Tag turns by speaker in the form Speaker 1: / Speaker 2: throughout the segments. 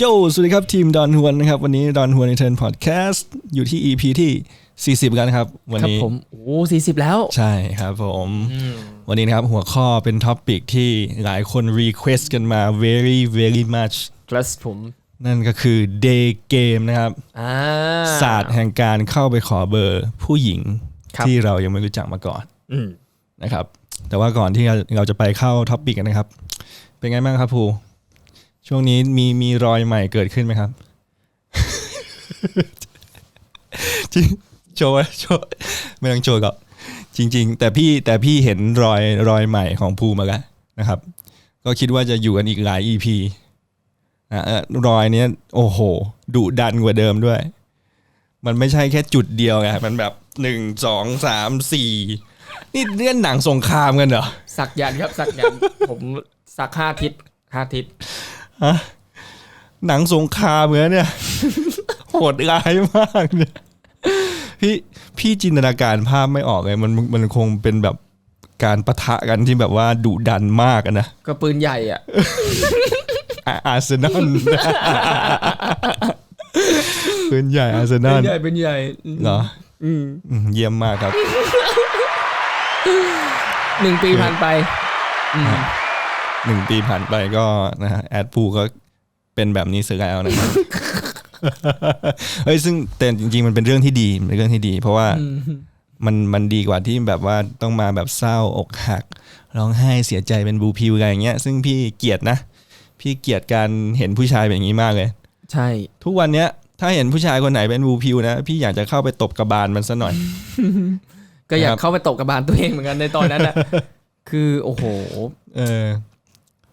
Speaker 1: โยสวัสดีครับทีมดอนฮวนนะครับวันนี้ดอนฮวนในเทิร์นพอดแคสต์อยู่ที่ EP ที่ 40 กันครับ วัน
Speaker 2: ครับ
Speaker 1: นี้
Speaker 2: ผมโอ้สี่สิบแล้ว
Speaker 1: ใช่ครับผมวันนี้นะครับหัวข้อเป็นท็อปิกที่หลายคนรีเควสกันมา very very much
Speaker 2: plus ผม
Speaker 1: นั่นก็คือ day game นะครับ
Speaker 2: อ่า
Speaker 1: ศาสตร์แห่งการเข้าไปขอเบอร์ผู้หญิง
Speaker 2: ครับ
Speaker 1: ที่เรายังไม่รู้จักมาก่อน
Speaker 2: อืม
Speaker 1: นะครับ แต่ว่าก่อนที่เราจะไปเข้าท็อปิกกันนะครับ เป็นไงบ้างครับภู ช่วงนี้มีมีรอยใหม่เกิดขึ้นไหมครับจริงโชว์โชว์ไม่ต้องโชว์ก็จริง ๆ แต่พี่แต่พี่เห็นรอยรอยใหม่ของภูมาแล้วนะครับ ก็คิดว่าจะอยู่กันอีกหลาย EP นะรอยเนี้ยโอ้โหดุดันกว่าเดิมด้วย มันไม่ใช่แค่จุดเดียวไงมันแบบหนึ่งสองสามสี่นี่เล่อนหนังสงครามกันเหรอ
Speaker 2: สักยันครับสักยัน ผมสักห้าทิศห้าทิศ
Speaker 1: หนังสงครามเหมือนเนี่ย โหดร้ายมากเนี่ยพี่พี่จินตนาการภาพไม่ออกเลยมันมันคงเป็นแบบการประทะกันที่แบบว่าดุดันมากอะนะ
Speaker 2: ก็ปืนใหญ่อะ
Speaker 1: อาอาร์เซนอล ปืนใหญ่อาร์เซน
Speaker 2: ปื
Speaker 1: อล
Speaker 2: นใหญ่ปืนใหญ่
Speaker 1: เหรอ
Speaker 2: อืม
Speaker 1: อืมเยี่ยมมากครับ
Speaker 2: หนึ่งปีผ่านไปอืม
Speaker 1: หนึ่งปีผ่านไปก็นะฮะแอดพูก็เป็นแบบนี้เสียแล้วนะครับเฮ้ยซึ่งแต่จริง ๆ มันเป็นเรื่องที่ดีเป็นเรื่องที่ดี เพราะว่า
Speaker 2: อืม
Speaker 1: มันมันดีกว่าที่แบบว่าต้องมาแบบเศร้าอกหัก ร้องไห้เสียใจเป็นบูพิวอะไรอย่างเงี้ย ซึ่งพี่เกลียดนะ พี่เกลียดการเห็นผู้ชายแบบนี้มากเลย
Speaker 2: ใช่
Speaker 1: ทุกวันเนี้ย ถ้าเห็นผู้ชายคนไหนเป็นบูพิวนะ พี่อยากจะเข้าไปตบกระบาลมันซะหน่อย
Speaker 2: ก็อยา
Speaker 1: ครั
Speaker 2: ก
Speaker 1: บ
Speaker 2: เข้าไปตกกระบาลตัวเองเหมือนกันในตอนนั้นอะคือโอ้โห
Speaker 1: เออ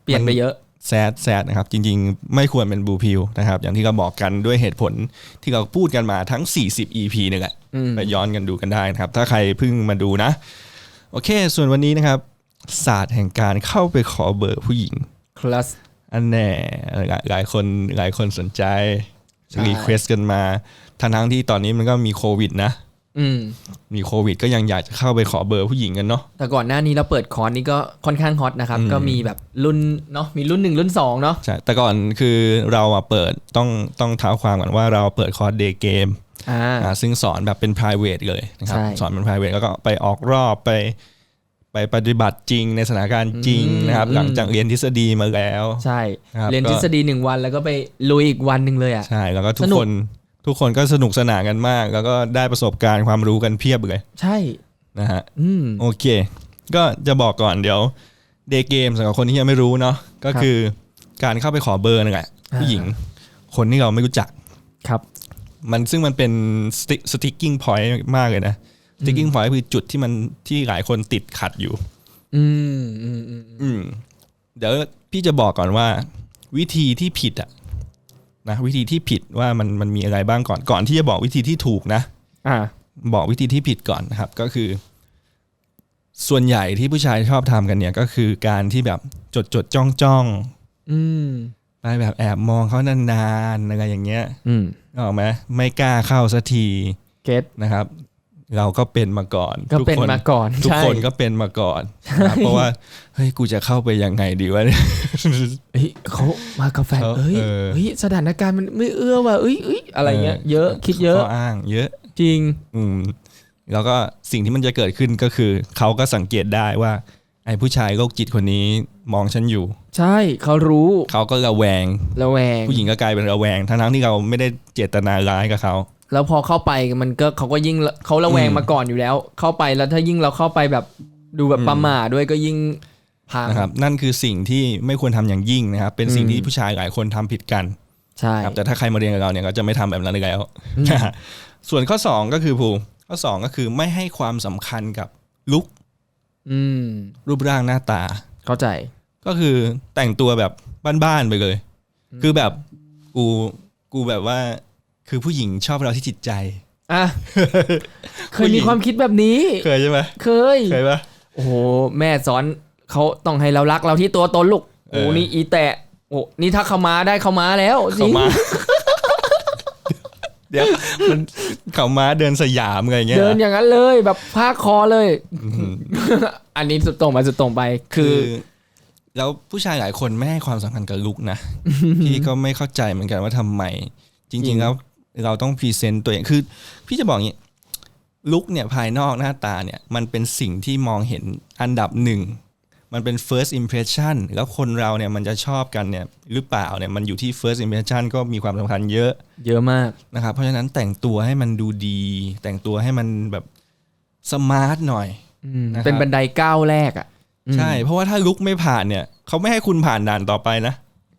Speaker 2: เปลี่ยนไปเยอะ
Speaker 1: แซดแซดนะครับ จริงๆ ไม่ควรเป็นบูพิวนะครับ อย่างที่เราบอกกันด้วยเหตุผลที่เราพูดกันมาทั้ง 40 EP นี่แหละ
Speaker 2: อืม
Speaker 1: ไปย้อนกันดูกันได้นะครับ ถ้าใครเพิ่งมาดูนะ โอเค ส่วนวันนี้นะครับ ศาสตร์แห่งการเข้าไปขอเบอร์ผู้หญิง
Speaker 2: plus
Speaker 1: อันแน่หลายหลายคนหลายคนสนใจ
Speaker 2: ใช่
Speaker 1: รีเควสกันมาทั้งทั้งๆที่ตอนนี้มันก็มีโควิดนะ
Speaker 2: อืม
Speaker 1: มีโควิด ก็ยังอยากจะเข้าไปขอเบอร์ผู้หญิงกันเนาะ
Speaker 2: แต่ก่อนหน้านี้เราเปิดคอร์สนี้ก็ค่อนข้างฮอตนะครับ
Speaker 1: อืม
Speaker 2: ก็มีแบบรุ่นเนาะมีรุ่นหนึ่งรุ่นสองเนาะ
Speaker 1: ใช่แต่ก่อนคือเราอะเปิดต้องต้องเท้าความก่อนว่าเราเปิดคอร์สเดย์เกม
Speaker 2: อ่า
Speaker 1: อ่าซึ่งสอนแบบเป็น p r i v a t e เลยนะครับ
Speaker 2: ใช่
Speaker 1: สอนเป็น p r i v a t e แล้วก็ไปออกรอบไป ไปปฏิบัติจริงในสถานการณ์จริง
Speaker 2: อืม
Speaker 1: นะครับ
Speaker 2: อืม
Speaker 1: หลังจากเรียนทฤษฎีมาแล้ว
Speaker 2: ใช่
Speaker 1: ครับ
Speaker 2: เรียน
Speaker 1: ก็
Speaker 2: ทฤษฎีหนึ่งวันแล้วก็ไปลุยอีกวันหนึ่งเลยอะ
Speaker 1: ใช่แล้วก็ทุก
Speaker 2: สนุก
Speaker 1: คน ทุกคนก็สนุกสนานกันมาก แล้วก็ได้ประสบการณ์ความรู้กันเพียบเลย
Speaker 2: ใช่
Speaker 1: นะฮะ
Speaker 2: อืม
Speaker 1: โอเค ก็จะบอกก่อนเดี๋ยวเดย์เกมสำหรับคนที่ยังไม่รู้เนาะก็
Speaker 2: ครับ
Speaker 1: คือการเข้าไปขอเบอร์นั่นแหละ
Speaker 2: อ่า
Speaker 1: ผู้หญิง คนที่เราไม่รู้จัก
Speaker 2: ครับ
Speaker 1: มันซึ่งมันเป็นสติ๊กกิ้งพอยต์มากเลยนะสติ๊กกิ้งพอยต์คือจุดที่มันที่หลายคนติดขัดอยู่
Speaker 2: อืมอืมอืม
Speaker 1: อืมเดี๋ยวพี่จะบอกก่อนว่า วิธีที่ผิดอะ นะวิธีที่ผิดว่ามันมันมีอะไรบ้างก่อนก่อนที่จะบอกวิธีที่ถูกนะ
Speaker 2: อ่า
Speaker 1: บอกวิธีที่ผิดก่อนนะครับ ก็คือ ส่วนใหญ่ที่ผู้ชายชอบทำกันเนี่ย ก็คือการที่แบบจดจดจ้องจ้อง
Speaker 2: อืม
Speaker 1: ๆไปแบบแอบมองเขานานๆอะไรอย่างเงี้ย
Speaker 2: อืม
Speaker 1: นึกออกไหมไม่กล้าเข้าสักที
Speaker 2: เก็ต
Speaker 1: นะครับ เราก็เป็นมาก่อน
Speaker 2: ก็
Speaker 1: ทุ
Speaker 2: เป็น
Speaker 1: คน
Speaker 2: มาก่อน
Speaker 1: ทุก
Speaker 2: ใช่
Speaker 1: คนก็เป็นมาก่อนนะครับเพราะว่าเฮ้ยกูจะเข้าไปยังไงดีวะเนี่ย
Speaker 2: เฮ้ยเขามากับแฟน
Speaker 1: เขา
Speaker 2: เอ้ย
Speaker 1: เออ
Speaker 2: เฮ้ยสถานการณ์มันไม่เอื้อว่ะเอ้ยเอ้ยอะไรเงี้ย
Speaker 1: เออ
Speaker 2: เยอะคิดเยอะ
Speaker 1: ข้อ้าง เยอะ
Speaker 2: จริง
Speaker 1: อืมแล้วก็สิ่งที่มันจะเกิดขึ้นก็คือ เขาก็สังเกตได้ว่า ไอ้ผู้ชายโรคจิตคนนี้มองฉันอยู่
Speaker 2: ใช่เขารู้
Speaker 1: เขาก็ระแวง
Speaker 2: ระแวง
Speaker 1: ผู้หญิงก็กลายเป็นระแวง ทั้งๆที่เราไม่ได้เจตนาร้ายกับเขา
Speaker 2: แล้วพอเข้าไปมันก็เขาก็ยิ่งเขาระแวง
Speaker 1: อืม
Speaker 2: มาก่อนอยู่แล้ว เข้าไปแล้วถ้ายิ่งเราเข้าไปแบบดูแบบ
Speaker 1: อืม
Speaker 2: ประมาทด้วยก็ยิ่งพัง
Speaker 1: นะครับ นั่นคือสิ่งที่ไม่ควรทำอย่างยิ่งนะครับ เป็นสิ่ง
Speaker 2: อืม
Speaker 1: ที่ผู้ชายหลายคนทำผิดกัน
Speaker 2: ใช่
Speaker 1: ครับแต่ถ้าใครมาเรียนกับเราเนี่ยก็จะไม่ทำแบบนั้นอีกแล้ว
Speaker 2: อืม
Speaker 1: ส่วนข้อสองก็คือภูข้อสองก็คือไม่ให้ความสำคัญกับลุก
Speaker 2: อืม
Speaker 1: รูปร่างหน้าตา
Speaker 2: เข้าใจ
Speaker 1: ก็คือแต่งตัวแบบบ้านๆไปเลย คือแบบกูกูแบบว่า คือผู้หญิงชอบเราที่จิตใจ
Speaker 2: อะ เค
Speaker 1: ผู้
Speaker 2: ย
Speaker 1: หญิ
Speaker 2: มี
Speaker 1: ง
Speaker 2: ความคิดแบบนี้
Speaker 1: เคยใช่ไหม
Speaker 2: เคย
Speaker 1: เคยปะ
Speaker 2: โอ้โห แม่สอนเขาต้องให้เรารักเราที่ตัวตนลูก
Speaker 1: เอ
Speaker 2: โอ้
Speaker 1: อ
Speaker 2: นี่อีแตะโอ้นี่ถ้าเขามาได้เขามาแล้วจ
Speaker 1: เขา
Speaker 2: ริง
Speaker 1: มาเดี๋ยวมันเขามาเดินสยามอะไรอย่างเงี้ย
Speaker 2: เดินอย่างนั้นเลยแบบพาคคอเลย
Speaker 1: อื้อหือ
Speaker 2: อันนี้สุดตรงไปสุดตรงไปคื
Speaker 1: คืออแล้วผู้ชายหลายคนไม่ให้ความสำคัญกับลุกนะพี่ก็ไม่เข้าใจเหมือนกันว่าทำไมจ
Speaker 2: จริ
Speaker 1: ริง
Speaker 2: ง
Speaker 1: ๆ แล้ว เราต้องพรีเซนต์ตัวเองคือ พี่จะบอกอย่างนี้ลุกเนี่ยภายนอกหน้าตาเนี่ยมันเป็นสิ่งที่มองเห็นอันดับหนึ่งมันเป็น first impression แล้วคนเราเนี่ยมันจะชอบกันเนี่ยหรือเปล่าเนี่ยมันอยู่ที่ first impression ก็มีความสำคัญเยอะ
Speaker 2: เยอะมาก
Speaker 1: นะครับเพราะฉะนั้นแต่งตัวให้มันดูดี แต่งตัวให้มันแบบสมาร์ทหน่อย
Speaker 2: อืม
Speaker 1: นะครับ
Speaker 2: เป็นบันไดก้าวแรกอะอืม
Speaker 1: ใช่ เพราะว่าถ้าลุกไม่ผ่านเนี่ยเขาไม่ให้คุณผ่านด่านต่อไปนะ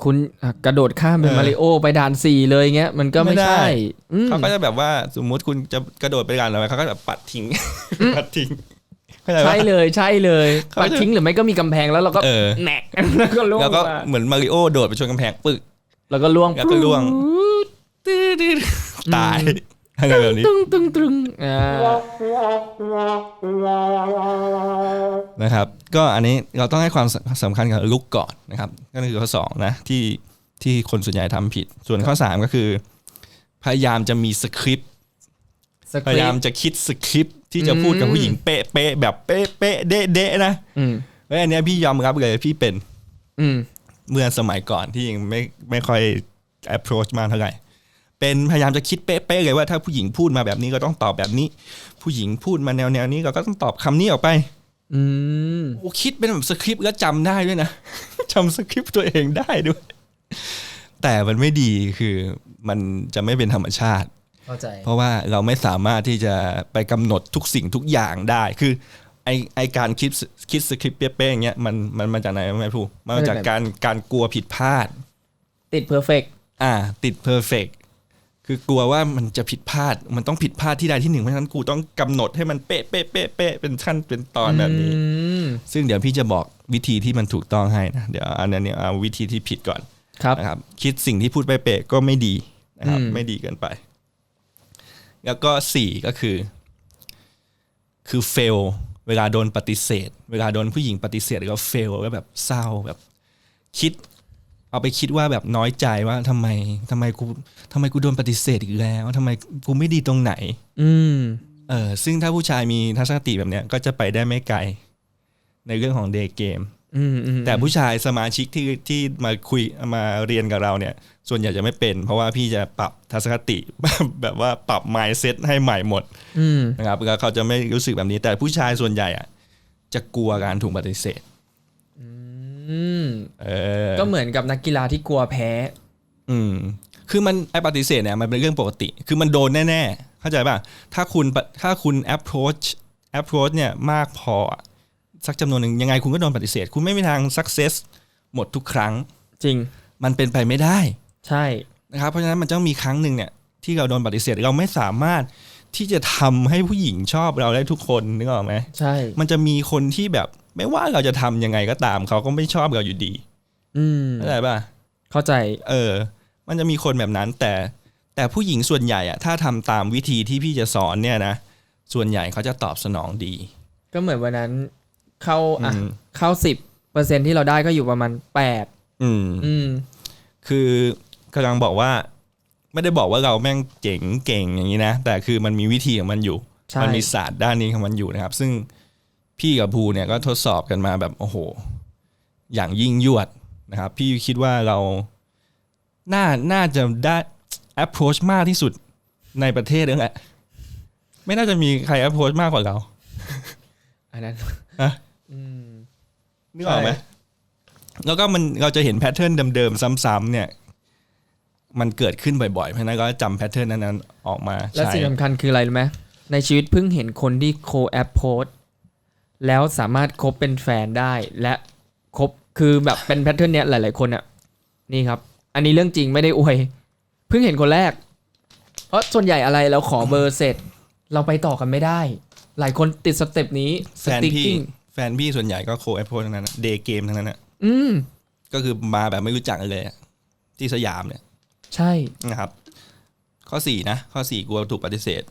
Speaker 2: คุณอะกระโดดข้ามเป็น
Speaker 1: เออ
Speaker 2: มาริโอไปด่านสี่เลยเงี้ยมันก็ไม่
Speaker 1: ไม่ได้
Speaker 2: ใช่อืม
Speaker 1: เขาก็จะแบบว่าสมมุติคุณจะกระโดดไปด่านอะไรเขาก็แบบปัดทิ้งปัดทิ้งเข้าใจปะ
Speaker 2: ใช่เลยใช่เลย
Speaker 1: เขา
Speaker 2: ปัด
Speaker 1: จะ
Speaker 2: ทิ้งหรือไม่ก็มีกำแพงแล้วเราก็
Speaker 1: เออ
Speaker 2: แหนกแล้วก็ล่วง
Speaker 1: แล้วก็
Speaker 2: มา
Speaker 1: เหมือนมาริโอโดดไปชนกำแพงปึก
Speaker 2: แล้วก็ล่วง
Speaker 1: แล้วก็ล่วงตื้อตื้อตาย อะไรแบบนี้
Speaker 2: ตึงตึงตึงอ่า
Speaker 1: นะครับ ก็อันนี้เราต้องให้ความสำคัญกับลุกก่อนนะครับ ก็คือข้อสองนะที่ที่คนส่วนใหญ่ทำผิด ส่วนข้อสามก็คือ พยายามจะมีสคริปต์
Speaker 2: ส
Speaker 1: พ
Speaker 2: ค
Speaker 1: ยา
Speaker 2: ริ
Speaker 1: ยา
Speaker 2: ป
Speaker 1: ม
Speaker 2: ต์
Speaker 1: จะคิดสคริปต์ที่จะพูดกับ
Speaker 2: อืม
Speaker 1: ผู้หญิงเป๊ะเป๊ะแบบเป๊ะเป๊ะเดะเดะนะ
Speaker 2: อืม
Speaker 1: เฮ้ยอันเนี้ยพี่ยอมรับเลยพี่เป็น
Speaker 2: อืม
Speaker 1: เมื่อสมัยก่อนที่ยังไม่ไม่ค่อย approach มากเท่าไหร่ เป็นพยายามจะคิดเป๊ะๆเลยว่าถ้าผู้หญิงพูดมาแบบนี้ก็ต้องตอบแบบนี้ ผู้หญิงพูดมาแนวแนวๆนี้เราก็ต้องตอบคำนี้ออกไป
Speaker 2: อืม
Speaker 1: โอ้คิดเป็นแบบสคริปต์แล้วจำได้ด้วยนะจำสคริปต์ตัวเองได้ด้วย แต่มันไม่ดีคือมันจะไม่เป็นธรรมชาติ
Speaker 2: เข้าใจ
Speaker 1: เพราะว่าเราไม่สามารถที่จะไปกำหนดทุกสิ่งทุกอย่างได้ คือไอไอการคิดคิดสคริปต์เป๊ะๆอย่างเงี้ยมันมันมาจากไหนไม่พูมันมาจากการการกลัวผิดพลาด
Speaker 2: ติดเพอร์เฟก
Speaker 1: อ่า ติดเพอร์เฟก คือกลัวว่ามันจะผิดพลาด มันต้องผิดพลาดที่ใดที่หนึ่งเพราะฉะนั้นกูต้องกำหนดให้มันเป๊ะเป๊ะเป๊ะเป๊ะเป็นขั้นเป็นตอนแบบนี้ ซึ่งเดี๋ยวพี่จะบอกวิธีที่มันถูกต้องให้นะเดี๋ยวอันนั้นเนี่ยเอาวิธีที่ผิดก่อน
Speaker 2: ครับ
Speaker 1: นะครับ คิดสิ่งที่พูดเป๊ะๆก็ไม่ดีนะครับ
Speaker 2: อืม
Speaker 1: ไม่ดีเกินไป แล้วก็สี่ก็คือ คือเฟลเวลาโดนปฏิเสธ เวลาโดนผู้หญิงปฏิเสธก็เฟลก็แบบเศร้าแบบ คิด เอาไปคิดว่าแบบน้อยใจว่าทำไมทำไมกูทำไมกูโดนปฏิเสธอีกแล้วทำไมกูไม่ดีตรงไหน
Speaker 2: อืม
Speaker 1: เออซึ่งถ้าผู้ชายมีทัศนคติแบบเนี้ยก็จะไปได้ไม่ไกล ในเรื่องของเดย์เกม
Speaker 2: อืมอืม
Speaker 1: แต่ผู้ชายสมาชิกที่ที่มาคุยมาเรียนกับเราเนี่ย ส่วนใหญ่จะไม่เป็น เพราะว่าพี่จะปรับทัศนคติแบบว่าปรับ mindset ให้ใหม่หมด
Speaker 2: อืม
Speaker 1: นะครับแล้วเขาจะไม่รู้สึกแบบนี้ แต่ผู้ชายส่วนใหญ่อะจะกลัวการถูกปฏิเสธ
Speaker 2: อืม
Speaker 1: เออ
Speaker 2: ก็เหมือนกับนักกีฬาที่กลัวแพ้
Speaker 1: อืม คือมันไอปฏิเสธเนี่ยมันเป็นเรื่องปกติ คือมันโดนแน่ๆ เข้าใจป่ะ ถ้าคุณปะถ้าคุณ approach approach เนี่ยมากพออะสักจำนวนหนึ่งยังไงคุณก็โดนปฏิเสธ คุณไม่มีทาง success หมดทุกครั้ง
Speaker 2: จริง
Speaker 1: มันเป็นไปไม่ได้
Speaker 2: ใช่
Speaker 1: นะครับ เพราะฉะนั้นมันต้องมีครั้งหนึ่งเนี่ย ที่เราโดนปฏิเสธเราไม่สามารถที่จะทำให้ผู้หญิงชอบเราได้ทุกคนนึกออกไหม
Speaker 2: ใช่
Speaker 1: มันจะมีคนที่แบบ ไม่ว่าเราจะทำยังไงก็ตาม เขาก็ไม่ชอบเราอยู่ดี
Speaker 2: อืม
Speaker 1: เข้าใจป่ะ
Speaker 2: เข้าใจ
Speaker 1: เออ มันจะมีคนแบบนั้น แต่แต่ผู้หญิงส่วนใหญ่อะถ้าทำตามวิธีที่พี่จะสอนเนี่ยนะส่วนใหญ่เขาจะตอบสนองดี
Speaker 2: ก็เหมือนวันนั้น เข้าอะ
Speaker 1: อืม
Speaker 2: เข้าสิบเปอร์เซ็นที่เราได้ก็อยู่ประมาณแปด
Speaker 1: อืม
Speaker 2: อืม
Speaker 1: คือกำลังบอกว่า ไม่ได้บอกว่าเราแม่งเจ๋งเก่งอย่างนี้นะแต่คือมันมีวิธีของมันอยู่
Speaker 2: ใช่
Speaker 1: มันมีศาสตร์ด้านนี้ของมันอยู่นะครับ ซึ่ง พี่กับภูเนี่ยก็ทดสอบกันมาแบบโอ้โห อย่างยิ่งยวดนะครับ พี่คิดว่าเราน่าน่าจะได้ approach มากที่สุดในประเทศนั่นแหละไม่น่าจะมีใคร approach มากกว่าเรา
Speaker 2: อันนั้น
Speaker 1: ฮะ
Speaker 2: อืม
Speaker 1: นึกออกไหม
Speaker 2: ใช่
Speaker 1: แล้วก็มันเราจะเห็นแพทเทิร์นเดิมๆซ้ำๆเนี่ยมันเกิดขึ้นบ่อยๆ เพราะฉะนั้นก็จำแพทเทิร์นนั้นๆออกมา
Speaker 2: และ
Speaker 1: ใช้
Speaker 2: สิ่งสำคัญคืออะไรรู้ไหมในชีวิตเพิ่งเห็นคนที่โคแอปโพส แล้วสามารถคบเป็นแฟนได้และคบคือแบบเป็นแพทเทิร์นเนี้ยหลาย ๆ คนอะนี่ครับ อันนี้เรื่องจริงไม่ได้อวย เพิ่งเห็นคนแรก เพราะส่วนใหญ่อะไรเราขอเบอร์เสร็จ เราไปต่อกันไม่ได้ หลายคนติดสเต็ปนี้
Speaker 1: แฟ
Speaker 2: ส
Speaker 1: น
Speaker 2: ติ๊ก
Speaker 1: พี่
Speaker 2: กิ้ง
Speaker 1: แฟนพี่ส่วนใหญ่ก็โคแอปโพสทั้งนั้นเดย์เกมทั้งนั้นนะ
Speaker 2: อืม
Speaker 1: ก็คือมาแบบไม่รู้จักกันเลยอะที่สยามเนี่ย
Speaker 2: ใช่
Speaker 1: นะครับ ข้อสี่นะข้อสี่กลัวถูกปฏิเสธ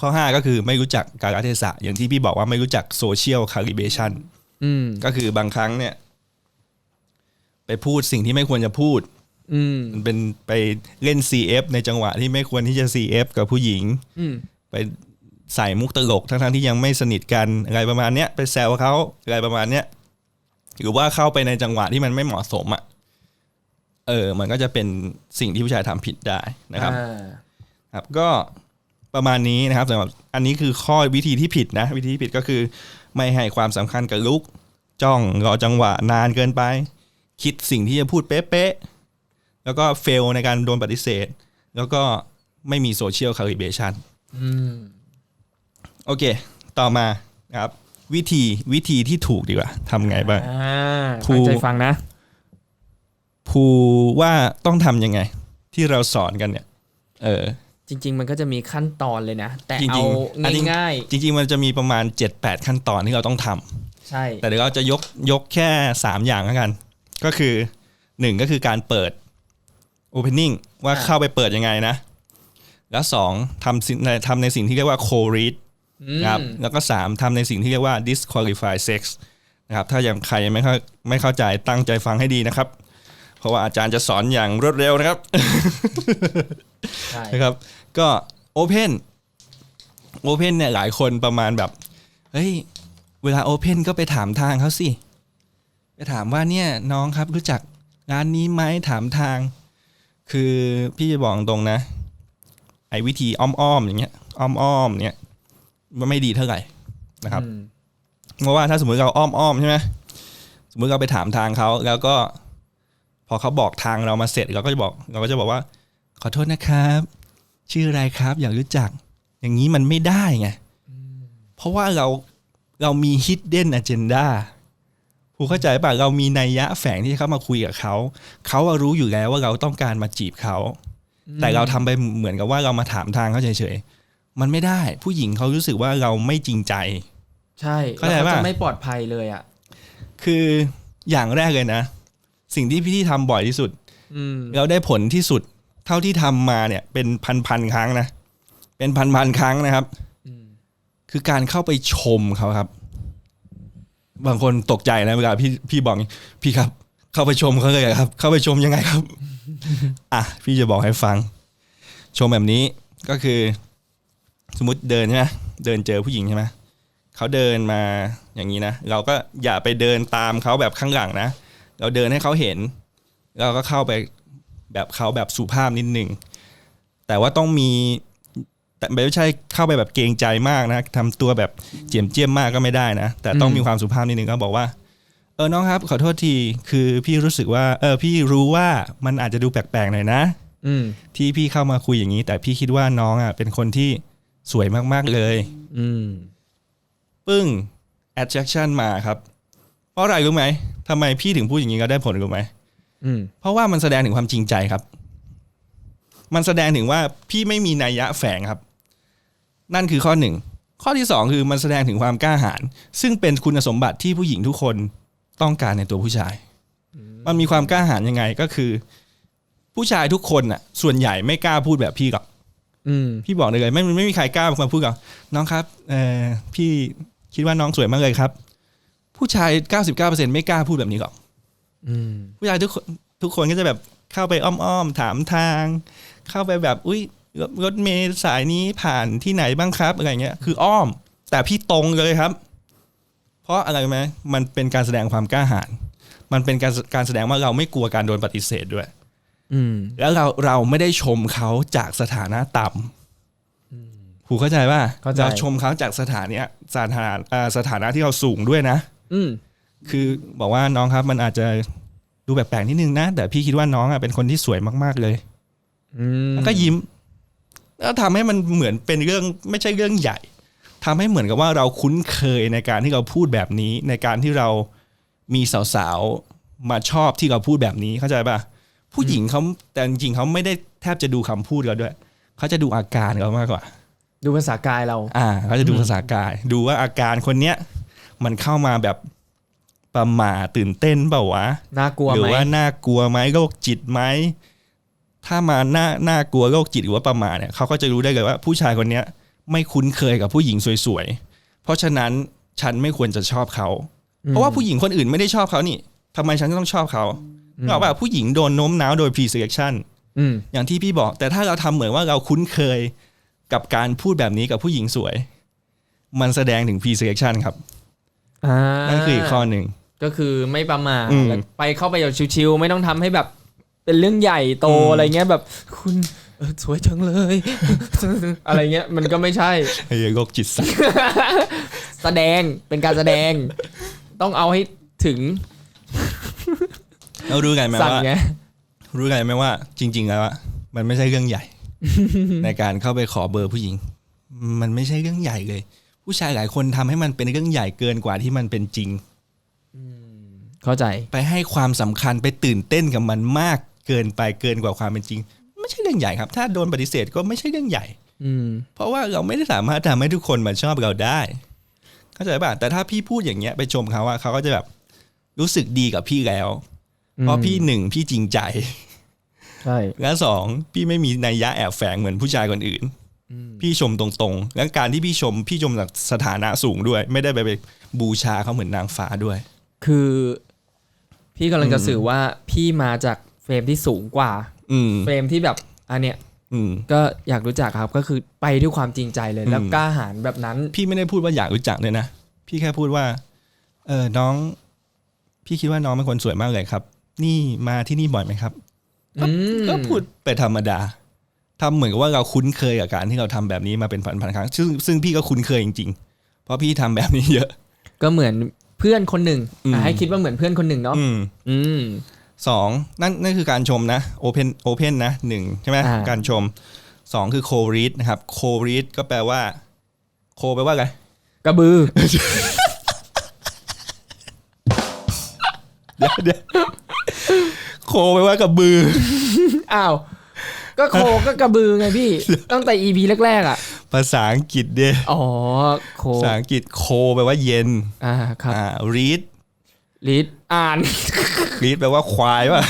Speaker 1: ข้อห้าก็คือไม่รู้จักกาลเทศะ อย่างที่พี่บอกว่าไม่รู้จักโซเชียลคาลิเบชัน
Speaker 2: อืม
Speaker 1: ก็คือบางครั้งเนี่ย ไปพูดสิ่งที่ไม่ควรจะพูด
Speaker 2: อืม
Speaker 1: มันเป็นไปเล่น CF ในจังหวะที่ไม่ควรที่จะ CF กับผู้หญิง
Speaker 2: อืม
Speaker 1: ไปใส่มุกตลกทั้งๆที่ยังไม่สนิทกันอะไรประมาณเนี้ยไปแซวเขาอะไรประมาณเนี้ยหรือว่าเข้าไปในจังหวะที่มันไม่เหมาะสมอะเออ มันก็จะเป็นสิ่งที่ผู้ชายทำผิดได้นะครับ
Speaker 2: อ่า
Speaker 1: ครับ ก็ ประมาณนี้นะครับสำหรับอันนี้คือข้อวิธีที่ผิดนะ วิธีที่ผิดก็คือ ไม่ให้ความสำคัญกับลุก จ้องรอจังหวะนานเกินไป คิดสิ่งที่จะพูดเป๊ะๆแล้วก็เฟลในการโดนปฏิเสธ แล้วก็ไม่มีโซเชียลคาลิเบชัน
Speaker 2: อืม
Speaker 1: โอเค ต่อมานะครับ วิธีวิธีที่ถูกดีกว่าทำไงบ้าง
Speaker 2: อ่า
Speaker 1: ครู
Speaker 2: ตั้งใจฟังนะ
Speaker 1: ภูว่าต้องทำยังไง ที่เราสอนกันเนี่ย เออ
Speaker 2: จริง ๆ มันก็จะมีขั้นตอนเลยนะ แต่
Speaker 1: จริ
Speaker 2: เอา
Speaker 1: งๆอันนี้
Speaker 2: ง่าย
Speaker 1: จริงๆมันจะมีประมาณ 7-8 ขั้นตอนที่เราต้องทำ
Speaker 2: ๆ ใช่
Speaker 1: แต่เดี๋ยวเราจะยกยกแค่ 3 อย่างแล้วกัน ก็คือ 1 ก็คือการเปิด opening ว่าเข้าไปเปิดยังไงนะ แล้ว 2ทำสิ่งทำในสิ่งที่เรียกว่า co-read
Speaker 2: อืม
Speaker 1: นะครับแล้วก็ 3ทำในสิ่งที่เรียกว่า disqualify sex นะครับถ้าอย่างใครยังไม่เข้าไม่เข้าใจตั้งใจฟังให้ดีนะครับ เพราะว่าอาจารย์จะสอนอย่างรวดเร็วนะครับ
Speaker 2: ใช่
Speaker 1: นะครับ ก็ Open Open เนี่ยหลายคนประมาณแบบ เฮ้ย เวลา Open ก็ไปถามทางเขาสิ ไปถามว่าเนี่ยน้องครับรู้จักร้านนี้ไหมถามทาง คือพี่จะบอกตรงนะ ไอ้วิธีอ้อมๆอย่างเงี้ย อ้อมๆเนี่ยมันไม่ดีเท่าไหร่นะครับเพราะว่าถ้าสมมติเราอ้อมๆใช่ไหมสมมติเราไปถามทางเขาแล้วก็ พอเขาบอกทางเรามาเสร็จเราก็จะบอก เราก็จะบอกว่า ขอโทษนะครับ ชื่ออะไรครับอยากรู้จัก อย่างนี้มันไม่ได้ไงเพราะว่าเราเรามี hidden agenda ผู้เข้าใจป่ะเรามีนัยยะแฝงที่เข้ามาคุยกับเขาเขาอะรู้อยู่แล้วว่าเราต้องการมาจีบเขา แต่เราทำไปเหมือนกับว่าเรามาถามทางเขาเฉยๆมันไม่ได้ ผู้หญิงเขารู้สึกว่าเราไม่จริงใจ
Speaker 2: ใช่
Speaker 1: เข้าใจ
Speaker 2: แล้ว
Speaker 1: ป่ะ
Speaker 2: จะไม่ปลอดภัยเลยอะ
Speaker 1: คืออย่างแรกเลยนะ สิ่งที่พี่ที่ทำบ่อยที่สุด
Speaker 2: อืม
Speaker 1: เราได้ผลที่สุดเท่าที่ทำมาเนี่ยเป็นพันพันๆครั้งนะ เป็นพันพันๆครั้งนะครับ
Speaker 2: อืม
Speaker 1: คือการเข้าไปชมเขาครับ บางคนตกใจนะเวลาพี่พี่บอกอย่างนี้พี่ครับ เข้าไปชมเขาเลยเหรอครับ เข้าไปชมยังไงครับ อะพี่จะบอกให้ฟัง ชมแบบนี้ก็คือ สมมติเดินใช่ไหมเดินเจอผู้หญิงใช่ไหมเขาเดินมาอย่างนี้นะเราก็อย่าไปเดินตามเขาแบบข้างหลังนะเราเดินให้เขาเห็น เราก็เข้าไป แบบเขาแบบสุภาพนิดหนึ่งแต่ว่าต้องมีแต่ไม่ใช่เข้าไปแบบเกรงใจมากนะทำตัวแบบเจียมเจียมมากก็ไม่ได้นะ แต่ต้องมีความสุภาพนิดหนึ่งก็บอกว่า เออน้องครับ ขอโทษทีคือพี่รู้สึกว่า เออพี่รู้ว่ามันอาจจะดูแปลกๆหน่อยนะ
Speaker 2: อืม
Speaker 1: ที่พี่เข้ามาคุยอย่างนี้ แต่พี่คิดว่าน้องอะเป็นคนที่สวยมากๆเลย
Speaker 2: อืม
Speaker 1: ปึ้ง attraction มาครับ เพราะอะไรรู้ไหมทำไมพี่ถึงพูดอย่างนี้ก็ได้ผลรู้ไหม
Speaker 2: อืม
Speaker 1: เพราะว่ามันแสดงถึงความจริงใจครับ มันแสดงถึงว่าพี่ไม่มีนัยยะแฝงครับ นั่นคือข้อหนึ่งข้อที่สองคือมันแสดงถึงความกล้าหาญซึ่งเป็นคุณสมบัติที่ผู้หญิงทุกคนต้องการในตัวผู้ชาย มันมีความกล้าหาญยังไงก็คือ ผู้ชายทุกคนน่ะ ส่วนใหญ่ไม่กล้าพูดแบบพี่หรอก
Speaker 2: อืม
Speaker 1: พี่บอกเลยไม่ไม่มีใครกล้ามาพูดกับน้องครับเออพี่คิดว่าน้องสวยมากเลยครับ ผู้ชาย 99%ไม่กล้าพูดแบบนี้หรอก
Speaker 2: อืม
Speaker 1: ผู้ชายทุกคนทุกคนก็จะแบบเข้าไปอ้อมๆถามทาง เข้าไปแบบ อุ้ยรถรถเมล์สายนี้ผ่านที่ไหนบ้างครับอะไรเงี้ย คืออ้อม แต่พี่ตรงเลยครับ เพราะอะไรรู้ไหมมันเป็นการแสดงความกล้าหาญมันเป็นการการแสดงว่าเราไม่กลัวการโดนปฏิเสธด้วย
Speaker 2: อืม
Speaker 1: แล้วเราเราไม่ได้ชมเขาจากสถานะต่ำผูเข้าใจป่ะ
Speaker 2: เข้าใจ
Speaker 1: เราชมเขาจากสถานะสถานะอ่าสถานะที่เราสูงด้วยนะ
Speaker 2: อืม
Speaker 1: คือบอกว่าน้องครับ มันอาจจะดูแปลกๆนิดนึงนะ แต่พี่คิดว่าน้องอะเป็นคนที่สวยมากๆเลย
Speaker 2: อืม
Speaker 1: แล้วก็ยิ้ม แล้วทำให้มันเหมือนเป็นเรื่องไม่ใช่เรื่องใหญ่ทำให้เหมือนกับว่าเราคุ้นเคยในการที่เราพูดแบบนี้ ในการที่เรามีสาวๆมาชอบที่เราพูดแบบนี้เข้าใจป่ะผู้หญิงเขาแต่จริงๆเขาไม่ได้แทบจะดูคำพูดเราด้วยเขาจะดูอาการเรามากกว่า
Speaker 2: ดูภาษากายเรา
Speaker 1: อ่าเขาจะดูภาษากาย ดูว่าอาการคนเนี้ยมันเข้ามาแบบ ประหม่าตื่นเต้นเปล่าวะ
Speaker 2: น่ากลัว
Speaker 1: หรื
Speaker 2: ไหม
Speaker 1: ว่าน่ากลัวไหมโรคจิตไหมถ้ามาหน้าน่ากลัวโรคจิตหรือว่าประมาทเนี่ยเขาก็จะรู้ได้เลยว่าผู้ชายคนเนี้ยไม่คุ้นเคยกับผู้หญิงสวยๆ เพราะฉะนั้นฉันไม่ควรจะชอบเขา เพราะว่าผู้หญิงคนอื่นไม่ได้ชอบเขานี่ทำไมฉันจะต้องชอบเขาเอกว่าผู้หญิงโดนโน้มน้าวโดย pre-selection
Speaker 2: อืม
Speaker 1: อย่างที่พี่บอก แต่ถ้าเราทำเหมือนว่าเราคุ้นเคยกับการพูดแบบนี้กับผู้หญิงสวย มันแสดงถึง pre-selection ครับ
Speaker 2: อ่า
Speaker 1: นั่นคืออีกข้อหนึ่ง
Speaker 2: ก็คือไม่ประมาท
Speaker 1: อืม
Speaker 2: แล้วไปเข้าไปแบบชิวๆไม่ต้องทำให้แบบ เป็นเรื่องใหญ่โต
Speaker 1: อืม
Speaker 2: อะไรเงี้ยแบบคุณเออสวยจังเลย อะไรเงี้ยมันก็ไม่ใช่
Speaker 1: ไอ้โรคจิตสัตว์
Speaker 2: แสดงเป็นการแสดง ต้องเอาให้ถึง
Speaker 1: เรารู้กันไหม
Speaker 2: สั่น
Speaker 1: ว่า
Speaker 2: ไง
Speaker 1: รู้กันไหมว่าจริง ๆ แล้วอะมันไม่ใช่เรื่องใหญ่ ในการเข้าไปขอเบอร์ผู้หญิง มันไม่ใช่เรื่องใหญ่เลย ผู้ชายหลายคนทำให้มันเป็นเรื่องใหญ่เกินกว่าที่มันเป็นจริง
Speaker 2: เข้าใจ
Speaker 1: ไปให้ความสำคัญไปตื่นเต้นกับมันมากเกินไปเกินกว่าความเป็นจริง ไม่ใช่เรื่องใหญ่ครับ ถ้าโดนปฏิเสธก็ไม่ใช่เรื่องใหญ่
Speaker 2: อืม
Speaker 1: เพราะว่าเราไม่ได้สามารถทำให้ทุกคนมาชอบเราได้ เข้าใจป่ะแต่ถ้าพี่พูดอย่างเงี้ยไปชมเขาว่าเขาก็จะแบบรู้สึกดีกับพี่แล้ว เพราะพี่หนึ่งพี่จริงใจ
Speaker 2: ใช่
Speaker 1: และสองพี่ไม่มีนัยยะแอบแฝงเหมือนผู้ชายคนอื่น
Speaker 2: อืม
Speaker 1: พี่ชมตรงๆ และการที่พี่ชมพี่ชมจากสถานะสูงด้วย ไม่ได้ไปไปบูชาเขาเหมือนนางฟ้าด้วย
Speaker 2: คือ พี่กำลังจะ
Speaker 1: อืม
Speaker 2: สื่อว่าพี่มาจากเฟรมที่สูงกว่า
Speaker 1: อืม
Speaker 2: เฟรมที่แบบอันเนี้ย
Speaker 1: อืม
Speaker 2: ก็อยากรู้จักครับก็คือไปด้วยความจริงใจเลยแล้ว
Speaker 1: อืม
Speaker 2: กล้าหาญแบบนั้น
Speaker 1: พี่ไม่ได้พูดว่าอยากรู้จักเลยนะ พี่แค่พูดว่า เออน้อง พี่คิดว่าน้องเป็นคนสวยมากเลยครับ นี่มาที่นี่บ่อยไหมครับก็
Speaker 2: อืม
Speaker 1: ก็พูดไปธรรมดาทำเหมือนกับว่าเราคุ้นเคยกับการที่เราทำแบบนี้มาเป็นพันๆครั้ง ซึ่งซึ่งพี่ก็คุ้นเคยจริงๆ เพราะพี่ทำแบบนี้เยอะ
Speaker 2: ก็เหมือน เพื่อนคนหนึ่ง
Speaker 1: อืม
Speaker 2: อะให้คิดว่าเหมือนเพื่อนคนหนึ่งเนาะ
Speaker 1: อืม
Speaker 2: อืม
Speaker 1: สองนั่นนั่นคือการชมนะโอเพนโอเพนนะหนึ่งใช่ไหม
Speaker 2: อ่า
Speaker 1: การชมสองคือโครีดนะครับโครีดก็แปลว่า โคแปลว่าอะไร
Speaker 2: กระบือ
Speaker 1: เดี๋ยวเดี๋ยวโคแปลว่ากับบือ
Speaker 2: อ้าว ก็โคก็กระบือไงพี่ ตั้งแต่ EP แรกๆอะ
Speaker 1: ภาษาอังกฤษเด้
Speaker 2: อ๋อโค
Speaker 1: ภาษาอังกฤษโคแปลว่าเย็น
Speaker 2: อ่าครับ
Speaker 1: อ่ารีด
Speaker 2: ลิดอ่าน
Speaker 1: รีดแปลว่าควายป่ะ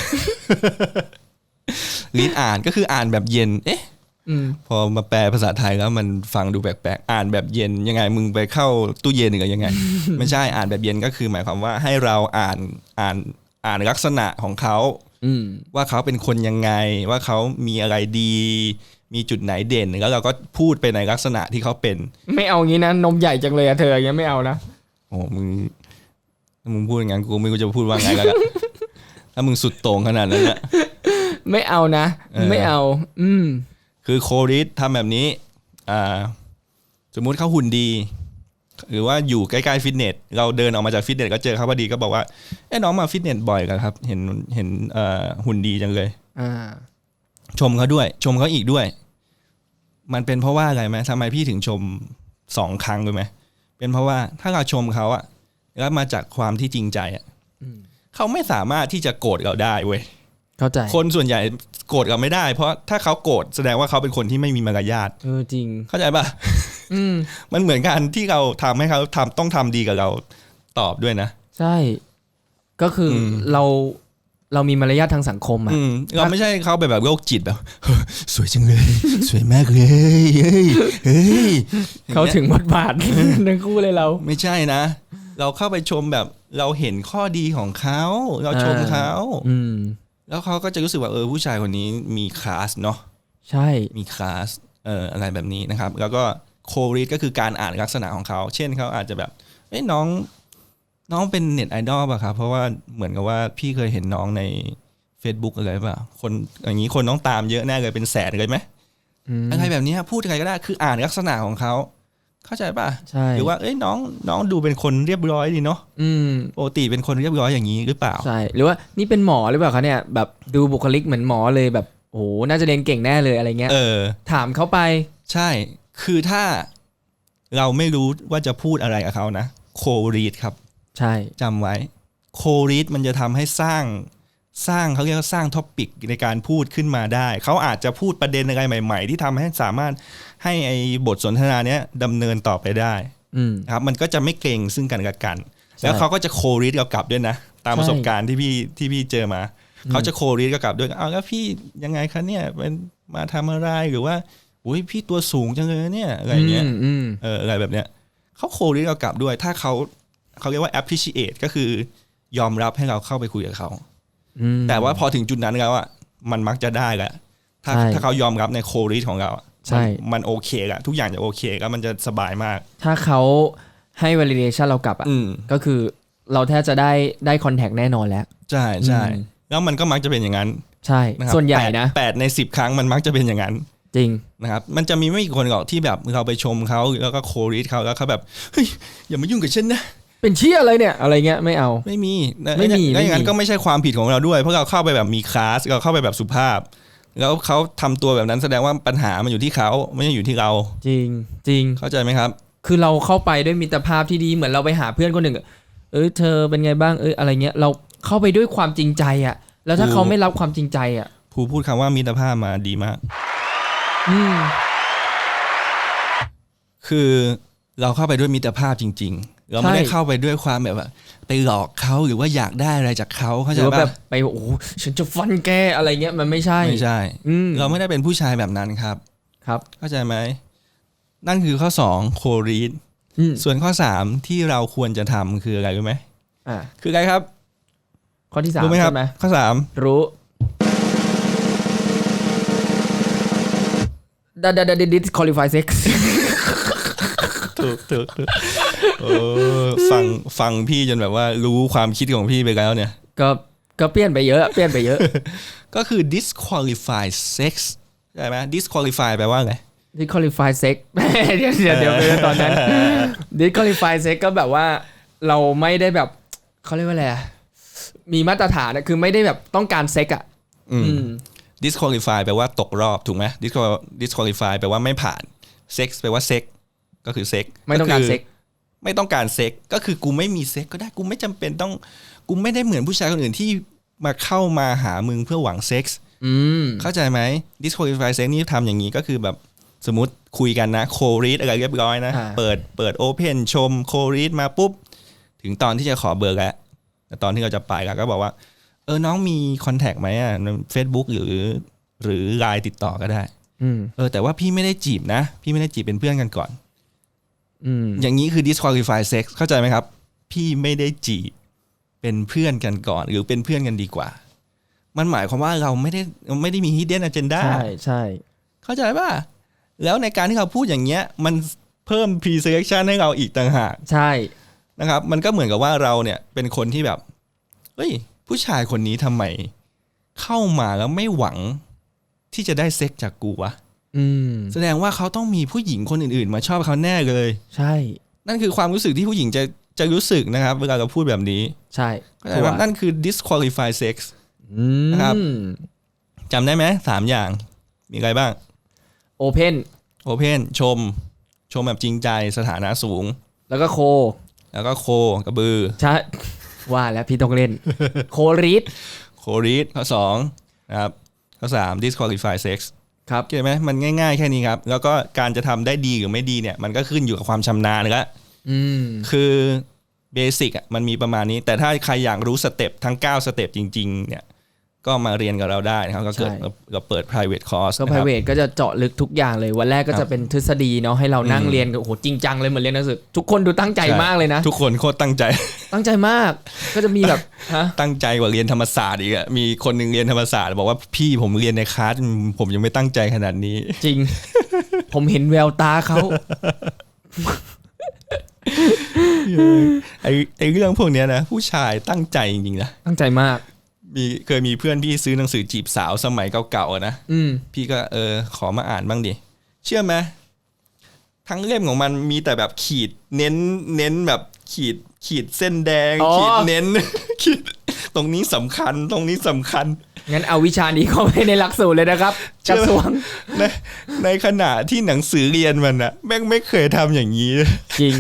Speaker 1: รีดอ่านก็คืออ่านแบบเย็น เอ๊ะ
Speaker 2: อืม
Speaker 1: พอมาแปลภาษาไทยแล้วมันฟังดูแปลกๆ อ่านแบบเย็นยังไง มึงไปเข้าตู้เย็นหรือยังไง ไม่ใช่อ่านแบบเย็นก็คือ หมายความว่าให้เราอ่านอ่านอ่านลักษณะของเขา
Speaker 2: อืม
Speaker 1: ว่าเขาเป็นคนยังไง ว่าเขามีอะไรดี มีจุดไหนเด่นแล้วเราก็พูดไปในลักษณะที่เขาเป็น
Speaker 2: ไม่เอางี้นะนมใหญ่จังเลยอะเธออย่างเงี้ยไม่เอานะ
Speaker 1: โอ้มึงถ้ามึงพูดอย่างนั้นกูไม่รู้จะพูดว่าไงแล้วล่ะถ้ามึงสุดโต่งขนาดนั้นนะ
Speaker 2: ไม่เอานะ
Speaker 1: เออ
Speaker 2: ไม่เอา อืม
Speaker 1: คือโคริสทำแบบนี้ อ่า สมมุติเขาหุ่นดี หรือว่าอยู่ใกล้ๆฟิตเนส เราเดินออกมาจากฟิตเนสก็เจอเขาพอดีก็บอกว่าเอ้น้องมาฟิตเนสบ่อยกันครับ เห็นเห็นเอ่อหุ่นดีจังเลย
Speaker 2: อ่า
Speaker 1: ชมเขาด้วย ชมเขาอีกด้วย มันเป็นเพราะว่าอะไรไหมทำไมพี่ถึงชมสองครั้งเลยไหมเป็นเพราะว่าถ้าเราชมเขาอะแล้วมาจากความที่จริงใจอะ
Speaker 2: อืม
Speaker 1: เขาไม่สามารถที่จะโกรธเราได้เว้ย
Speaker 2: เข้าใจ
Speaker 1: คนส่วนใหญ่โกรธเราไม่ได้ เพราะถ้าเขาโกรธแสดงว่าเขาเป็นคนที่ไม่มีมารยาท
Speaker 2: เออจริง
Speaker 1: เข้าใจปะ
Speaker 2: อืม
Speaker 1: มันเหมือนกันที่เราทำให้เขาทำต้องทำดีกับเราตอบด้วยนะ
Speaker 2: ใช่ ก็คืออ
Speaker 1: ม
Speaker 2: เรา เรามีมารยาททางสังคมอะ
Speaker 1: อืมเราไม่ใช่เขาไปแบบโรคจิตแบบสวยจังเลย สวยมากเลยเฮ้ยเฮ้ย
Speaker 2: เขาถึงบทบาททั้งคู่เลยเรา
Speaker 1: ไม่ใช่นะ เราเข้าไปชมแบบเราเห็นข้อดีของเขาเราชม
Speaker 2: อ่า
Speaker 1: เขา
Speaker 2: อืม
Speaker 1: แล้วเขาก็จะรู้สึกว่าเออผู้ชายคนนี้มีคลาสเนาะ
Speaker 2: ใช่
Speaker 1: มีคลาสเอ่ออะไรแบบนี้นะครับ แล้วก็โครีดก็คือการอ่านลักษณะของเขา เช่นเขาอาจจะแบบเอ้ยน้อง น้องเป็นเน็ตไอดอลป่ะครับ เพราะว่าเหมือนกับว่าพี่เคยเห็นน้องใน Facebook อะไรป่ะคนอย่างนี้คนน้องตามเยอะแน่เลยเป็นแสนเลยไหม
Speaker 2: อืม
Speaker 1: อะไรแบบนี้พูดอะไรก็ได้คืออ่านลักษณะของเขาเข้าใจป่ะ
Speaker 2: ใช่
Speaker 1: หรือว่าเอ้ยน้องน้องดูเป็นคนเรียบร้อยดีเนาะ
Speaker 2: อืม
Speaker 1: ปกติเป็นคนเรียบร้อยอย่างนี้หรือเปล่า
Speaker 2: ใช่หรือว่านี่เป็นหมอหรือเปล่าคะเนี่ยแบบดูบุคลิกเหมือนหมอเลยแบบโอ้โหน่าจะเรียนเก่งแน่เลยอะไรเงี้ย
Speaker 1: เออ
Speaker 2: ถามเขาไป
Speaker 1: ใช่ คือถ้าเราไม่รู้ว่าจะพูดอะไรกับเขานะโครีดครับ
Speaker 2: ใช่
Speaker 1: จำไว้โครีดมันจะทำให้สร้างสร้างเขาเรียกว่าสร้างท็อปิกในการพูดขึ้นมาได้ เขาอาจจะพูดประเด็นอะไรใหม่ ๆ ที่ทำให้สามารถให้ไอ้บทสนทนาเนี้ยดำเนินต่อไปได้
Speaker 2: อืม
Speaker 1: นะครับมันก็จะไม่เกรงซึ่งกันและกัน
Speaker 2: ใช่
Speaker 1: แล้วเขาก็จะโครีดเรากลับด้วยนะ ตาม
Speaker 2: ใช่
Speaker 1: ประสบการณ์ที่พี่ที่พี่เจอมา
Speaker 2: อืม
Speaker 1: เขาจะโครีดก็กลับด้วยเอาแล้วพี่ยังไงคะเนี่ยเป็นมาทำอะไรหรือว่าอุ้ยพี่ตัวสูงจังเลยเนี่ยอะไรอย่างเงี้ย
Speaker 2: มอืม
Speaker 1: เอออะไรแบบเนี้ยเขาโครีเรากลับด้วย ถ้าเขา เขาเรียกว่า appreciate ก็คือยอมรับให้เราเข้าไปคุยกับเขา
Speaker 2: อืม
Speaker 1: แต่ว่าพอถึงจุดนั้นแล้วอะมันมักจะได้แหละถ้า
Speaker 2: ใช่
Speaker 1: ถ้าเขายอมรับในโครีของเราอะ
Speaker 2: ใช่
Speaker 1: มันมันโอเคละทุกอย่างจะโอเคแล้วมันจะสบายมาก
Speaker 2: ถ้าเขาให้ validation เรากลับอะ
Speaker 1: อืม
Speaker 2: ก็คือเราแทบจะได้ได้คอนแทคแน่นอนแล้ว
Speaker 1: ใช่ใช่
Speaker 2: อืม
Speaker 1: แล้วมันก็มักจะเป็นอย่างนั้น
Speaker 2: ใช่
Speaker 1: นะครับ
Speaker 2: ส่วนใหญ่นะ
Speaker 1: แปดแปดในสิบครั้งมันมักจะเป็นอย่างนั้น
Speaker 2: จริง
Speaker 1: นะครับมันจะมีไม่กี่คนหรอกที่แบบเราไปชมเขาแล้วก็โครีดเขาแล้วเขาแบบเฮ้ยอย่ามายุ่งกับฉันนะ
Speaker 2: เป็นเชี่ยอะไรเนี่ย อะไรเงี้ยไม่เอา
Speaker 1: ไม่มีนะ
Speaker 2: ไม่มี
Speaker 1: แล้วอย่างนั้น
Speaker 2: ไม่มี
Speaker 1: ก็ไม่ใช่ความผิดของเราด้วย เพราะเราเข้าไปแบบมีคลาสเราเข้าไปแบบสุภาพ แล้วเขาทำตัวแบบนั้นแสดงว่าปัญหามันอยู่ที่เขาไม่ใช่อยู่ที่เรา
Speaker 2: จริงจริง
Speaker 1: เข้าใจไหมครับ
Speaker 2: คือเราเข้าไปด้วยมิตรภาพที่ดีเหมือนเราไปหาเพื่อนคนหนึ่งอะเออเธอเป็นไงบ้างเอออะไรเงี้ยเราเข้าไปด้วยความจริงใจอะแล้วถ้า
Speaker 1: ถูก
Speaker 2: เขาไม่รับความจริงใจอะ
Speaker 1: ภูพูดคำว่ามิตรภาพมาดีมาก
Speaker 2: อืม
Speaker 1: คือเราเข้าไปด้วยมิตรภาพจริง ๆ เราไม่ได้เข้าไปด้วยความแบบว่าไปหลอกเขาหรือว่าอยากได้อะไรจากเขาเข้า
Speaker 2: ห
Speaker 1: ใจ
Speaker 2: รือว่าแบ
Speaker 1: ป่ะ
Speaker 2: บไปโอ้โหฉันจะฟันแกอะไรเงี้ยมันไม่ใช่
Speaker 1: ไม่ใช่
Speaker 2: อืม
Speaker 1: เราไม่ได้เป็นผู้ชายแบบนั้นครับ
Speaker 2: ครับ
Speaker 1: เข้าใจไหมนั่นคือข้อสองโครีด
Speaker 2: อืม
Speaker 1: ส่วนข้อสามที่เราควรจะทำคืออะไรรู้ไหม
Speaker 2: อ่า
Speaker 1: คืออะไรครับ
Speaker 2: ข้อที่สาม
Speaker 1: รู้ไหมครับ
Speaker 2: ใช่ไหม
Speaker 1: ข้อสาม
Speaker 2: รู้ดัดดัดดัดดิสคอลิฟายเซ็กซ์
Speaker 1: ถูกถูกถูก โอ้ฟังฟังพี่จนแบบว่ารู้ความคิดของพี่ไปแล้วเนี่ย
Speaker 2: ก็ก็เปลี่ยนไปเยอะ เปลี่ยนไปเยอะ
Speaker 1: ก็คือ disqualify sex ใช่ไหม disqualify แปลว่าไง
Speaker 2: disqualify sex เดี๋ยวเดี๋ยวเดี๋ยวเดี๋ยวตอนนั้น disqualify sex ก็แบบว่าเราไม่ได้แบบเขาเรียกว่าอะไรอะมีมาตรฐานอะคือไม่ได้แบบต้องการเซ็กอะ
Speaker 1: อืม
Speaker 2: อืม
Speaker 1: disqualify แปลว่าตกรอบถูกไหม Disqual- disqualify แปลว่าไม่ผ่าน sex แปลว่า sex ก็คือ sex
Speaker 2: ไม่ต้องการ
Speaker 1: คื
Speaker 2: เซ็ก
Speaker 1: ไม่ต้องการเซ็กก็คือกูไม่มีเซ็กก็ได้กูไม่จำเป็นต้องกูไม่ได้เหมือนผู้ชายคนอื่นที่มาเข้ามาหามึงเพื่อหวังเซ็กส์
Speaker 2: อืม
Speaker 1: เข้าใจไหม disqualify sex นี่ทำอย่างนี้ก็คือแบบสมมติคุยกันนะโครีดอะไรเรียบร้อยนะ
Speaker 2: อ่า
Speaker 1: เปิดเปิดโอเพนชมโครีดมาปุ๊บ ถึงตอนที่จะขอเบอร์แล้วแต่ตอนที่เราจะไปแล้วก็บอกว่า เออน้องมีคอนแทคไหมอะเฟซบุ๊กหรือ หรือไลน์ติดต่อก็ได้
Speaker 2: อืม
Speaker 1: เออแต่ว่าพี่ไม่ได้จีบนะ พี่ไม่ได้จีบเป็นเพื่อนกันก่อน
Speaker 2: อืม
Speaker 1: อย่างนี้คือ disqualify sex เข้าใจไหมครับ พี่ไม่ได้จีบเป็นเพื่อนกันก่อน หรือเป็นเพื่อนกันดีกว่า มันหมายความว่าเราไม่ได้ไม่ได้มี hidden agenda
Speaker 2: ใช่ใช่
Speaker 1: เข้าใจป่ะ แล้วในการที่เราพูดอย่างเงี้ย มันเพิ่ม pre-selection ให้เราอีกต่างหาก
Speaker 2: ใช่
Speaker 1: นะครับ มันก็เหมือนกับว่าเราเนี่ยเป็นคนที่แบบเฮ้ย ผู้ชายคนนี้ทำไม เข้ามาแล้วไม่หวังที่จะได้เซ็กจากกูวะ
Speaker 2: อืม
Speaker 1: แสดงว่าเขาต้องมีผู้หญิงคนอื่นๆ มาชอบเขาแน่เลย
Speaker 2: ใช่
Speaker 1: นั่นคือความรู้สึกที่ผู้หญิงจะจะรู้สึกนะครับ เวลาเราพูดแบบนี้
Speaker 2: ใช่
Speaker 1: เข้าใจไหมนั่นคือ disqualify sex
Speaker 2: อืม
Speaker 1: นะครับจำได้ไหมสามอย่าง มีอะไรบ้าง
Speaker 2: โอเพน
Speaker 1: open ชม ชมแบบจริงใจสถานะสูง
Speaker 2: แล้วก็โค
Speaker 1: แล้วก็โคกระบือ
Speaker 2: ใช่ ว่าแล้วพี่ต้องเล่น โครีด
Speaker 1: โครีดข้อสองนะครับ ข้อสาม disqualify sex
Speaker 2: ครับ
Speaker 1: เข้าใจไหมมันง่ายๆแค่นี้ครับ แล้วก็การจะทำได้ดีหรือไม่ดีเนี่ย มันก็ขึ้นอยู่กับความชำนาญแล้ว
Speaker 2: อืม
Speaker 1: คือเบสิกอะมันมีประมาณนี้ แต่ถ้าใครอยากรู้สเต็ปทั้ง 9 สเต็ปจริง ๆ เนี่ย ก็มาเรียนกับเราได้นะครับก็เกิด
Speaker 2: ใช่
Speaker 1: เราเปิด private course
Speaker 2: ก็
Speaker 1: นะ
Speaker 2: p
Speaker 1: ค
Speaker 2: r
Speaker 1: รับ
Speaker 2: i v a t ก็จะเจาะลึกทุกอย่างเลย วันแรกก็
Speaker 1: ครั
Speaker 2: จะ
Speaker 1: บ
Speaker 2: เป็นทฤษฎีเนาะให้เรานั่ง
Speaker 1: อืม
Speaker 2: เรียนกันโอ้โหจริงจังเลยเหมือนเรียนหนังสือทุกคนดูตั้งใจ
Speaker 1: ใช่
Speaker 2: มากเลยนะ
Speaker 1: ทุกคนโคตรตั้งใจ
Speaker 2: ตั้งใจมาก ก็จะมีแบบฮะ
Speaker 1: ตั้งใจกว่าเรียนธรรมศาสตร์อีกอะมีคนหนึ่งเรียนธรรมศาสตร์บอกว่าพี่ผมเรียนในคลาสผมยังไม่ตั้งใจขนาดนี้
Speaker 2: จริง ผมเห็นแววตาเขา
Speaker 1: ไอไอเรื่องพวกเนี้ยนะ ผู้ชายตั้งใจจริงๆนะ
Speaker 2: ตั้งใจมาก
Speaker 1: มีเคยมีเพื่อนพี่ซื้อหนังสือจีบสาวสมัยเก่าๆอะนะ
Speaker 2: อืม
Speaker 1: พี่ก็เออขอมาอ่านบ้างดิเชื่อไหมทั้งเล่มของมันมีแต่แบบขีดเน้นเน้นแบบขีดขีดเส้นแดง
Speaker 2: อ๋อ
Speaker 1: ขีดเน้น ขีดตรงนี้สำคัญตรงนี้สำคัญ
Speaker 2: งั้นเอาวิชานี้เข้าไปในหลักสูตรเลยนะครับ
Speaker 1: เชื่
Speaker 2: ก
Speaker 1: อ
Speaker 2: ระทรวง
Speaker 1: ในในขณะที่หนังสือเรียนมันอะแม่งไม่เคยทำอย่างนี้
Speaker 2: จริง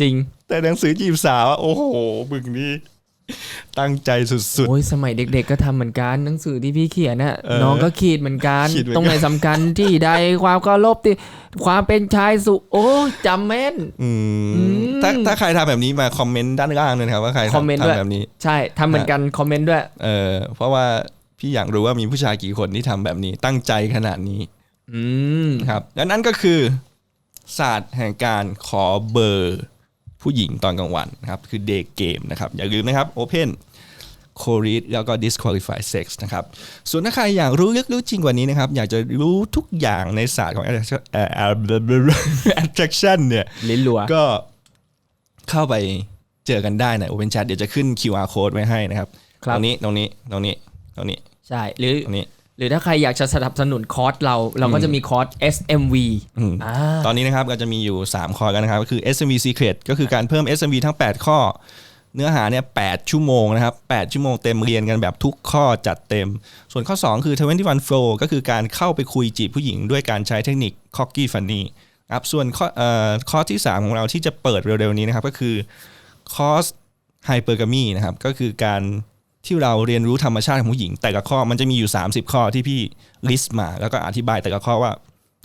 Speaker 2: จริง
Speaker 1: แต่หนังสือจีบสาวอะโอ้โหบึงนี่ ตั้งใจสุด
Speaker 2: โอ้ยสมัยเด็ก ๆ ก็ทำเหมือนกันหนังสือที่พี่เขียนน่ะ
Speaker 1: เออ
Speaker 2: น้องก็ขีดเหมือนกัน
Speaker 1: ขีดเหมือนกัน
Speaker 2: ตรงไหนสำคัญที่ใดความเคารพที่ความเป็นชายสุโอ้ยจำแม่น
Speaker 1: ๆอืม
Speaker 2: อืม
Speaker 1: ถ้าถ้าใครทำแบบนี้มาคอมเมนต์ด้านล่างเลยนะครับว่าใคร
Speaker 2: คอมเมนต์
Speaker 1: ทำ
Speaker 2: ด้วย
Speaker 1: ทำแบบนี้
Speaker 2: ใช่ทำเหมือนกันคอมเมนต์ด้วย
Speaker 1: เออเพราะว่าพี่อยากรู้ว่ามีผู้ชายกี่คนที่ทำแบบนี้ ตั้งใจขนาดนี้
Speaker 2: อืม
Speaker 1: นะครับและนั่นก็คือศาสตร์แห่งการขอเบอร์ ผู้หญิงตอนกลางวันนะครับคือ day game นะครับอย่าลืมนะครับ open c o r e a d แล้วก็ disqualify sex นะครับส่วนถ้าใครอยากรู้ลึกรู้จริงกว่านี้นะครับ อยากจะรู้ทุกอย่างในศาสตร์ของ attraction เอ่อ attraction เนี่ย
Speaker 2: ลิ้นรัว
Speaker 1: ก็เข้าไปเจอกันได้ใน Open Chat เดี๋ยวจะขึ้น QR code ไว้ให้นะครับ
Speaker 2: ครั
Speaker 1: ต
Speaker 2: บ
Speaker 1: รงนี้ตรงนี้ตรงนี้ตรงนี้
Speaker 2: ใช่ หรือ
Speaker 1: ตรงนี้
Speaker 2: หรือถ้าใครอยากจะสนับสนุนคอร์สเรา เราก็จะมีคอร์ส SMV
Speaker 1: อืม
Speaker 2: อ่า
Speaker 1: ตอนนี้นะครับก็จะมีอยู่ 3 ข้อกันนะครับก็คือ SMV Secret ก็คือการเพิ่ม SMV ทั้ง 8 ข้อ เนื้อหาเนี่ย8ชั่วโมงนะครับ8ชั่วโมงเต็มเรียนกันแบบทุกข้อจัดเต็ม ส่วนข้อ 2 คือ 21 Flow ก็คือการเข้าไปคุยจีบผู้หญิงด้วยการใช้เทคนิค Cocky Funny ครับส่วนข้อเอ่อข้อที่ 3 ของเราที่จะเปิดเร็วๆนี้นะครับก็คือคอร์ส Hypergamy นะครับก็คือการ ที่เราเรียนรู้ธรรมชาติของผู้หญิง แต่ละข้อมันจะมีอยู่ 30 ข้อที่พี่ลิสต์มา แล้วก็อธิบายแต่ละข้อว่า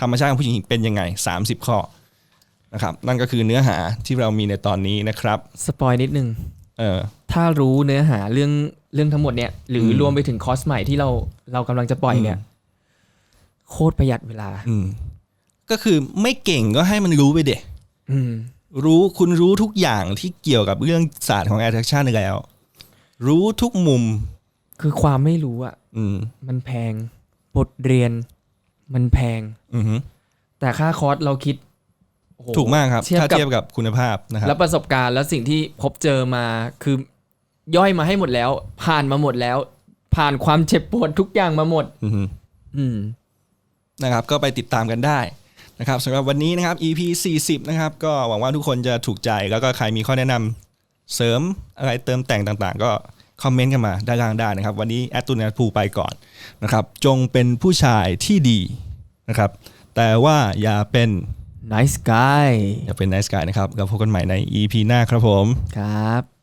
Speaker 1: ธรรมชาติของผู้หญิงเป็นยังไง 30 ข้อนะครับนั่นก็คือเนื้อหาที่เรามีในตอนนี้นะครับ
Speaker 2: สปอยนิดนึง
Speaker 1: เออ
Speaker 2: ถ้ารู้เนื้อหาเรื่องเรื่องทั้งหมดเนี่ยหรืออ
Speaker 1: ม
Speaker 2: รวมไปถึงคอร์สใหม่ที่เราเรากำลังจะปล่อยเนี่ย โคตรประหยัดเวลา
Speaker 1: อืมก็คือไม่เก่งก็ให้มันรู้ไปเด็
Speaker 2: อืม
Speaker 1: รู้คุณรู้ทุกอย่างที่เกี่ยวกับเรื่องศาสตร์ของ attraction แล้ว รู้ทุกมุม
Speaker 2: คือความไม่รู้อะ
Speaker 1: อืม
Speaker 2: มันแพง บทเรียน มันแพง
Speaker 1: อือฮึ
Speaker 2: แต่ค่าคอร์สเราคิดโอ้โห
Speaker 1: ถูกมากครับ
Speaker 2: เทียบ
Speaker 1: ถ้า
Speaker 2: กับ
Speaker 1: เทียบกับคุณภาพนะครับ
Speaker 2: แล้วประสบการณ์แล้วสิ่งที่พบเจอมาคือย่อยมาให้หมดแล้ว ผ่านมาหมดแล้ว ผ่านความเจ็บปวดทุกอย่างมาหมด
Speaker 1: อือฮึ
Speaker 2: อืม
Speaker 1: นะครับก็ไปติดตามกันได้นะครับสำหรับวันนี้นะครับ EP 40 นะครับ ก็หวังว่าทุกคนจะถูกใจแล้วก็ใครมีข้อแนะนำ เสริมอะไรเติมแต่งต่างๆ ก็คอมเมนต์กันมาด้านล่างได้นะครับ วันนี้แอดตุนแอดพูไปก่อนนะครับ จงเป็นผู้ชายที่ดีนะครับ แต่ว่าอย่าเป็น
Speaker 2: nice guy
Speaker 1: อย่าเป็น nice guy นะครับแล้วพบกันใหม่ใน EP หน้าครับผม
Speaker 2: ครับ